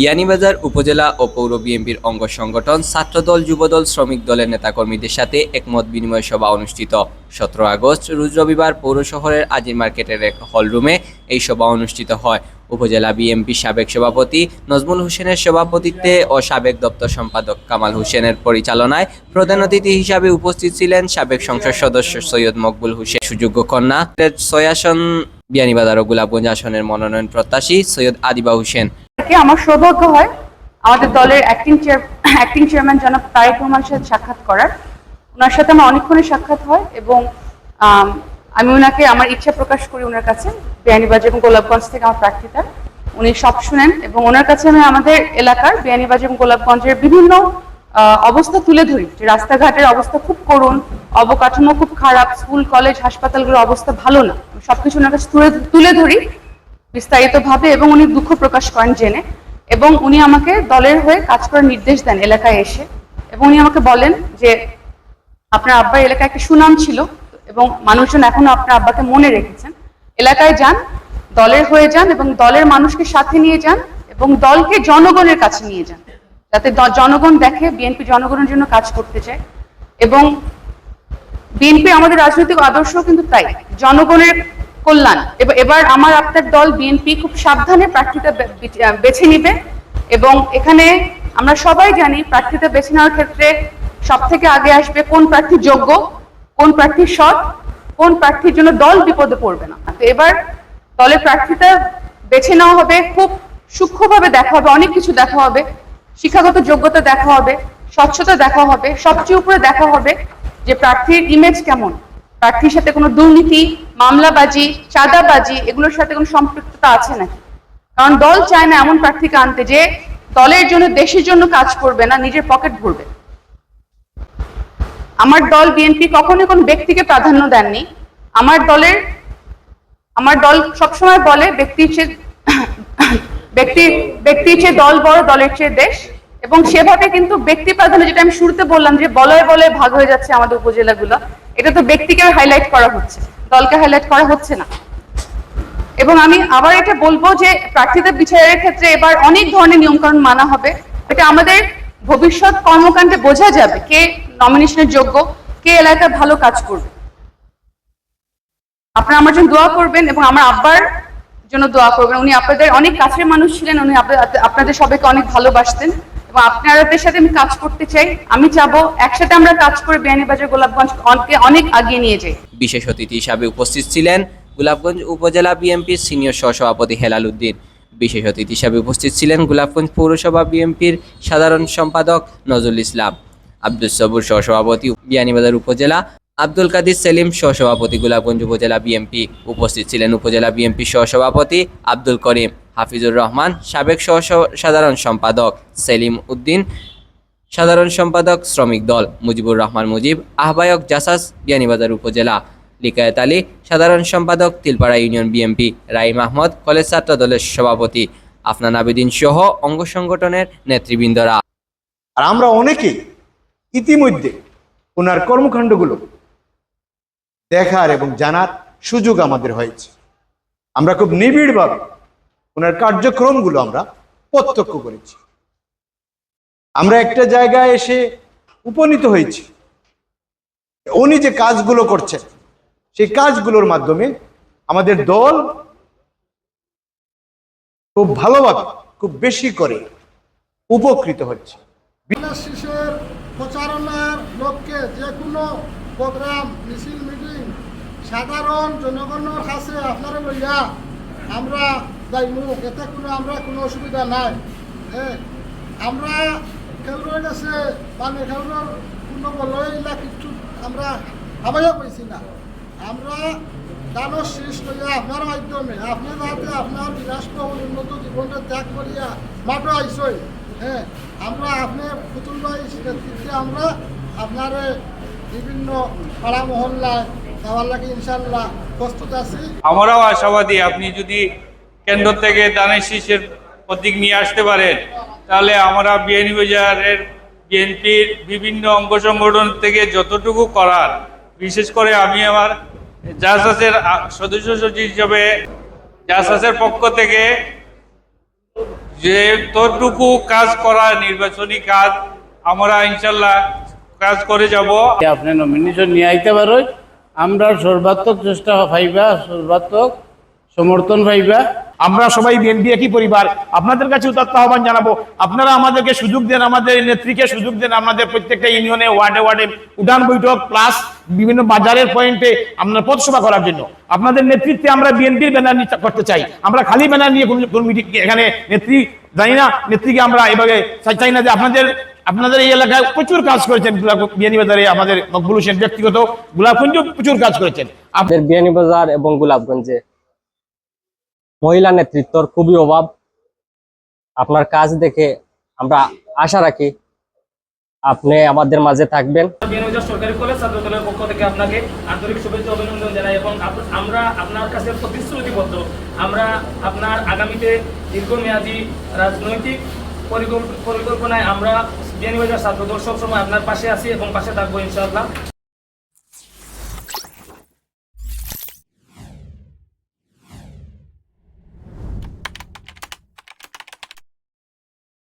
বিয়ানীবাজার উপজেলা ও পৌর বিএনপির অঙ্গ সংগঠন ছাত্রদল, যুবদল, শ্রমিক দলের নেতাকর্মীদের সাথে একমত বিনিময় সভা অনুষ্ঠিত। সতেরো আগস্ট, রোজ রবিবার পৌর শহরের আজির মার্কেটের এক হলরুমে এই সভা অনুষ্ঠিত হয়। উপজেলা বিএনপি সাবেক সভাপতি নজমুল হোসেনের সভাপতিত্বে ও সাবেক দপ্তর সম্পাদক কামাল হোসেনের পরিচালনায় প্রধান অতিথি হিসাবে উপস্থিত ছিলেন সাবেক সংসদ সদস্য সৈয়দ মকবুল হোসেন, সুযোগ্য কন্যা ছয় আসন বিয়ানীবাজার ও গোলাপগঞ্জ আসনের মনোনয়ন প্রত্যাশী সৈয়দ আদিবা হোসেন। থেকে আমার সৌভাগ্য হয়? আমাদের দলের অ্যাক্টিং চেয়ার অ্যাক্টিং চেয়ারম্যান জনাব তারেক রহমান সাথে সাক্ষাৎ করার। ওনার সাথে আমার অনেকক্ষণই সাক্ষাৎ হয় এবং আম, ওনাকে আমার ইচ্ছা প্রকাশ করি ওনার কাছে। বিয়ানীবাজার এবং গোলাপগঞ্জ থেকে আমার প্রার্থিতা। উনি সব শুনেন এবং ওনার কাছে আমি আমাদের এলাকার বিয়ানীবাজার এবং গোলাপগঞ্জের বিভিন্ন অবস্থা তুলে ধরি। যে রাস্তাঘাটের অবস্থা খুব করুণ অবকাঠামো খুব খারাপ স্কুল কলেজ হাসপাতালগুলোর অবস্থা ভালো না। সবকিছু ওনার কাছে তুলে ধরি। বিস্তারিতভাবে এবং উনি দুঃখ প্রকাশ করেন জেনে। এবং উনি আমাকে দলের হয়ে কাজ করার নির্দেশ দেন এলাকায় এসে। এবং উনি আমাকে বলেন যে, আপনার আব্বার এলাকায় একটা সুনাম ছিল এবং মানুষজন এখনও আপনার আব্বাকে মনে রেখেছেন। এলাকায় যান, দলের হয়ে যান এবং দলের মানুষকে সাথে নিয়ে যান এবং দলকে জনগণের কাছে নিয়ে যান। যাতে জনগণ দেখে বিএনপি জনগণের জন্য কাজ করতে চায়। এবং বিএনপি আমাদের রাজনৈতিক আদর্শ কিন্তু তাই। জনগণের কল্যাণ। এবার- আমার আপনার দল বিএনপি খুব সাবধানে আহ, বেছে নিবে এবং এখানে আমরা সবাই জানি প্রার্থীটা বেছে নেওয়ার ক্ষেত্রে সব থেকে আগে আসবে কোন প্রার্থী যোগ্য কোন প্রার্থী সৎ কোন প্রার্থীর জন্য দল বিপদে পড়বে না। তো এবার দলের প্রার্থীটা বেছে নেওয়া হবে খুব সূক্ষ্মভাবে দেখা হবে অনেক কিছু দেখা হবে শিক্ষাগত যোগ্যতা দেখা হবে স্বচ্ছতা দেখা হবে সবচেয়ে উপরে দেখা হবে যে প্রার্থীর ইমেজ কেমন। প্রার্থীর সাথে কোনো দুর্নীতি, মামলাবাজি, চাঁদাবাজি, এগুলোর সাথে কোনো সম্পৃক্ততা আছে নাকি? কারণ দল চায় না এমন প্রার্থীকে আনতে যে দলের জন্য, দেশের জন্য কাজ করবে না, নিজের পকেট ভরবে। আমার দল বিএনপি কখনোই কোনো ব্যক্তিকে প্রাধান্য দেননি। আমার দলের, আমার দল সবসময় বলে ব্যক্তির চেয়ে ব্যক্তি ব্যক্তির চেয়ে দল বড়, দলের চেয়ে দেশ। এবং সেভাবে কিন্তু ব্যক্তি প্রাধান্য, যেটা আমি শুরুতে বললাম যে বলয় বলয় ভাগ হয়ে যাচ্ছে আমাদের উপজেলাগুলো এটা তো ব্যক্তিকে হাইলাইট করা হচ্ছে, দলকে হাইলাইট করা হচ্ছে না। এবং আমি আবার এটা বলব যে প্রার্থীদের বিচারের ক্ষেত্রে এবার অনেক ধরনের নিয়মকানুন মানা হবে। এটা আমাদের ভবিষ্যৎ কর্মকাণ্ডে বোঝা যাবে কে নমিনেশনের যোগ্য, কে এলাকায় ভালো কাজ করবে। আপনারা আমার জন্য দোয়া করবেন এবং আমার আব্বার জন্য দোয়া করবেন। উনি আপনাদের অনেক কাছের মানুষ ছিলেন, উনি আপনাদের সবাইকে অনেক ভালোবাসতেন। এবং আপনাদের সাথে আমি কাজ করতে চাই। আমি চাবো একসাথে আমরা কাজ করে বিয়ানীবাজার গোলাপগঞ্জ অনেক অনেক আগিয়ে নিয়ে যাই। বিশেষ অতিথি হিসাবে উপস্থিত ছিলেন গোলাপগঞ্জ উপজেলা বিএনপির সিনিয়র সহসভাপতি হেলাল উদ্দিন। বিশেষ অতিথি হিসাবে উপস্থিত ছিলেন গোলাপগঞ্জ পৌরসভা বিএনপির সাধারণ সম্পাদক নজরুল ইসলাম। আব্দুল সবুর সহসভাপতি বিয়ানীবাজার উপজেলা, আব্দুল কাদির সেলিম সহসভাপতি গোলাপগঞ্জ উপজেলা বিএনপি। উপস্থিত ছিলেন উপজেলা বিএনপি সহসভাপতি আব্দুল করিম। হাফিজুর রহমান, সাবেক সহ সাধারণ সম্পাদক সেলিম উদ্দিন, সাধারণ সম্পাদক শ্রমিক দল মুজিবুর রহমান মুজিব, আহ্বায়ক জাসাস বিয়ানীবাজার উপজেলা, লিকায়ত আলী, সাধারণ সম্পাদক Tilpara union BMP Raim Ahmad, college ছাত্র দলের সভাপতি আফনান আবেদিন সহ অঙ্গ সংগঠনের নেতৃবৃন্দরা। আর আমরা অনেকেই ইতিমধ্যে ওনার কর্মকাণ্ডগুলো দেখার এবং জানার সুযোগ আমাদের হয়েছে। আমরা খুব নিবিড়ভাবে ওনার কার্যক্রমগুলো আমরা প্রত্যক্ষ করেছি। আমরা একটা জায়গায় এসে উপনীত হয়েছি। উনি যে কাজগুলো করছেন, সেই কাজগুলোর মাধ্যমে আমাদের দল খুব ভালোভাবে, খুব বেশি করে উপকৃত হচ্ছে। প্রচারণার লক্ষ্যে প্রোগ্রাম সাধারণ জনগণের কাছে আপনারা লইয়া আমরা যাইমু এতে কোনো আমরা কোনো অসুবিধা নাই। হ্যাঁ আমরা খেলুড়ের কাছে মানে খেলুড়ের কোনো বলইলা কিছু আমরা হাবাইয়া পাইছি না। আমরা দানর শেষ করিয়া আপনার মাধ্যমে আপনি যাতে আপনার বিলাসবহুল উন্নত জীবনটা ত্যাগ করিয়া মাঠে আইসই। হ্যাঁ আমরা আপনার পুতুল ভাই আমরা আপনার বিভিন্ন পাড়া মহল্লায় যাওয়ার লাগে ইনশাল্লাহ প্রস্তুত আছি। আমরাও আশাবাদী, আপনি যদি কেন্দ্র থেকে দানের শীষের প্রতীক নিয়ে আসতে পারেন। তাহলে আমরা বিয়ানীবাজারের বিএনপির বিভিন্ন অঙ্গ সংগঠন থেকে যতটুকু করার, বিশেষ করে আমি আমার জাহাজের সদস্য সচিব হিসেবে জাহাজের পক্ষ থেকে যে তোরটুকু কাজ করা নির্বাচনী কাজ আমরা ইনশাল্লাহ কাজ করে যাব। আপনি নমিনেশন নিয়ে আইতে পারো। আমরা সর্বাত্মক চেষ্টা পাইবা সর্বাত্মক সমর্থন পাইবা আমরা সবাই বিএনপি একই পরিবার। আপনাদের কাছে উদাত্ত আহ্বান জানাব। আপনারা আমাদেরকে সুযোগ দেন আমাদের নেত্রীকে সুযোগ দেন আমাদের প্রত্যেকটা ইউনিয়নে ওয়ার্ডে ওয়ার্ডে উঠান বৈঠক প্লাস বিভিন্ন বাজারের পয়েন্টে আমরা পথসভা করার জন্য। আপনাদের নেতৃত্বে আমরা বিএনপির ব্যানার নিয়ে করতে চাই। আমরা খালি ব্যানার নিয়ে কোনো- মিটিং এখানে নেত্রী জানি না নেত্রীকে আমরা এভাবে চাই- চাই না যে আপনাদের আপনাদের এই এলাকায় প্রচুর কাজ করেছেন বিয়ানীবাজারে আমাদের মকবুল হোসেন ব্যক্তিগত। গোলাপগঞ্জ প্রচুর কাজ করেছেন। আপ- আমাদের বিয়ানীবাজার এবং গোলাপগঞ্জে মহিলা নেতৃত্বর খুবই অভাব। আপনার কাজ দেখে আমরা আশা রাখি আপনি আমাদের মাঝে থাকবেন। সরকারি পক্ষ থেকে আপনাকে অভিনন্দন জানাই এবং আমরা আপনার কাছে প্রতিশ্রুতিবদ্ধ। আমরা আপনার আগামীতে দীর্ঘমেয়াদী রাজনৈতিক পরিকল্প- পরিকল্পনায় আমরা বিএনবাজার ছাত্র দল সবসময় আপনার পাশে আছি এবং পাশে থাকব ইনশাআল্লাহ।